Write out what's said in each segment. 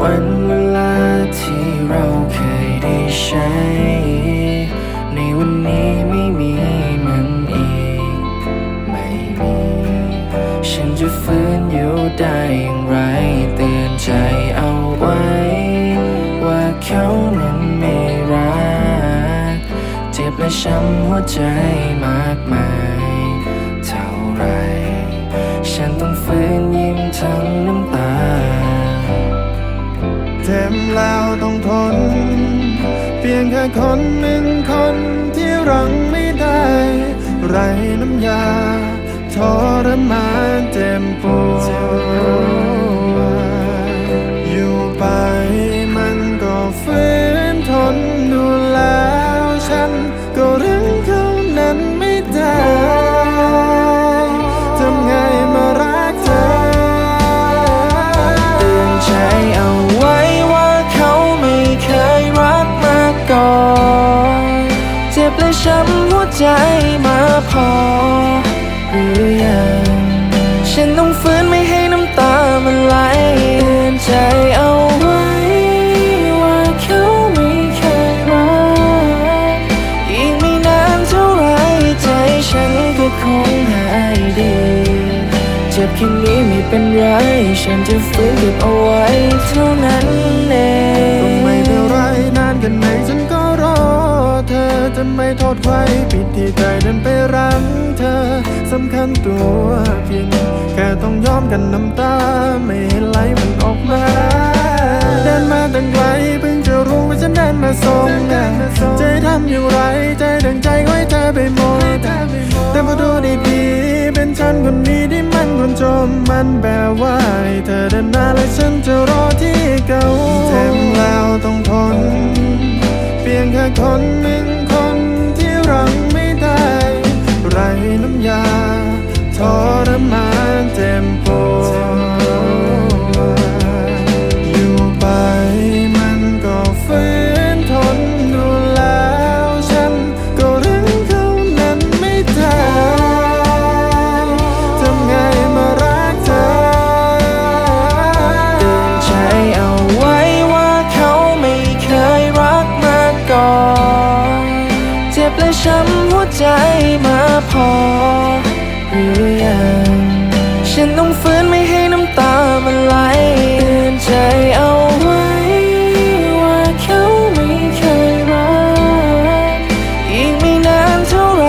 วันเวลาที่เราเคยได้ใช้ ในวันนี้ไม่มีมันอีก ไม่มี ฉันจะฟื้นอยู่ได้อย่างไร เตือนใจเอาไว้ ว่าเขานั้นไม่รัก เจ็บและช้ำหัวใจมากมาย เท่าไร ฉันต้องฟื้นยิ้มทั้ง คนหนึ่งคนที่รังไม่ได้ ไรน้ำยาทรมานเจ็บปวด เจ็บและช้ำหัวใจมาพอ หรือยังฉันต้องฟื้นไม่ให้น้ำตามันไหลเตือนใจเอาไว้ ว่าเขาไม่เคยรักอีกไม่นานเท่าไรใจฉันก็คงหายดีเจ็บแค่นี้ไม่เป็นไร ฉันจะฟื้นเก็บเอาไว้เท่านั้นเอง ทษใครผิดที่ใจเดินไปรังเธอสำคัญตัวเพียงแค่ต้องยอมกันน้ำตา ไม่เห็นไหลมันออกมาเดินมาตั้งไกลเพิ่งจะรู้ว่าฉันเดินมาส่งใจทำอย่างไร ใจดังใจไว้เธอไปหมดแต่พอดูดีๆเป็นฉันคนนี้ที่มันคนจมมันแบบว่าเธอเดินมาและฉันจะรอที่เก่าเจ็บแล้วต้องทน เพียงแค่คนหนึ่งคน ใจมาพอหรือยังฉันต้องฟื้นไม่ให้น้ำตามันไหลเตือนใจเอาไว้ ว่าเขาไม่เคยรักอีกไม่นานเท่าไร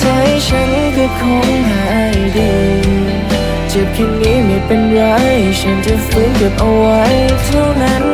ใจฉันก็คงหายดีเจ็บแค่นี้ไม่เป็นไร ฉันจะฟื้นเก็บเอาไว้เท่านั้น